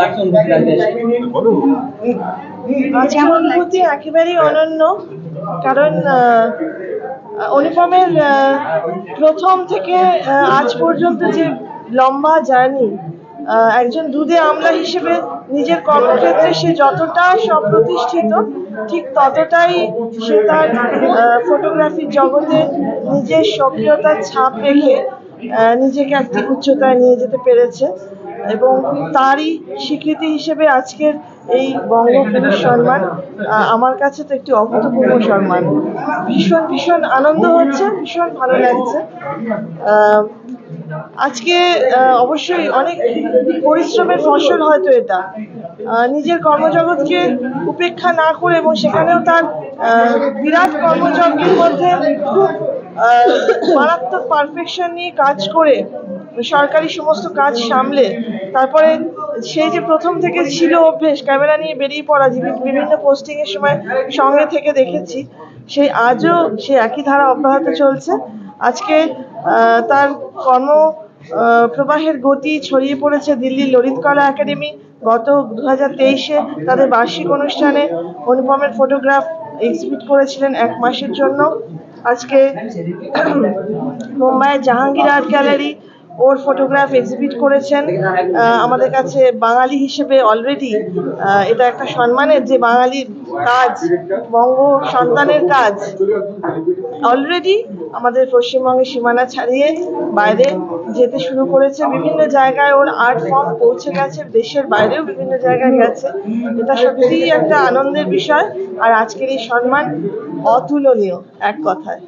লাগছে অনুভূতি একেবারেই অনন্য কারণ অনুপমের প্রথম থেকে আজ পর্যন্ত যে লম্বা জার্নি একজন দুধে আমলা হিসেবে নিজের কর্মক্ষেত্রে সে যতটা সপ্রতিষ্ঠিত ঠিক ততটাই সে তার ফটোগ্রাফির জগতে নিজের সক্রিয়তার ছাপ রেখে নিজেকে একটি উচ্চতায় নিয়ে যেতে পেরেছে। এবং তারই স্বীকৃতি হিসেবে আজকের এই বঙ্গপুরুষ সম্মান আমার কাছে তো একটি অভূতপূর্ব সম্মান। ভীষণ ভীষণ আনন্দ হচ্ছে, ভীষণ ভালো লাগছে। আজকে অবশ্যই অনেক পরিশ্রমের ফসল হয়তো এটা। নিজের কর্মজগৎকে উপেক্ষা না করে এবং সেখানেও তার বিরাট কর্মযজ্ঞের মধ্যে খুব মারাত্মক পারফেকশন নিয়ে কাজ করে সরকারি সমস্ত কাজ সামলে, তারপরে সেই যে প্রথম থেকে ছিল অভ্যেস, ক্যামেরা নিয়ে বেরিয়ে পড়া বিভিন্ন পোস্টিং এর সময় সঙ্গে থেকে দেখেছি, সেই আজও সে একই ধারা অব্যাহত চলছে। আজকে তার কর্ম প্রবাহের গতি ছড়িয়ে পড়েছে দিল্লির ললিত কলা একাডেমি। গত দু হাজার তেইশে তাদের বার্ষিক অনুষ্ঠানে অনুপমের ফটোগ্রাফ এক্সিবিট করেছিলেন এক মাসের জন্য। আজকে মুম্বাইয়ের জাহাঙ্গীর আর্ট গ্যালারি ওর ফটোগ্রাফ এক্সিবিট করেছেন। আমাদের কাছে বাঙালি হিসেবে অলরেডি এটা একটা সম্মানের যে বাঙালির কাজ, বঙ্গ সন্তানের কাজ। অলরেডি আমাদের পশ্চিমবঙ্গের সীমানা ছাড়িয়ে বাইরে যেতে শুরু করেছে। বিভিন্ন জায়গায় ওর আর্ট ফর্ম পৌঁছে গেছে, দেশের বাইরেও বিভিন্ন জায়গায় গেছে। এটা সত্যিই একটা আনন্দের বিষয়। আর আজকের এই সম্মান অতুলনীয়, এক কথায়।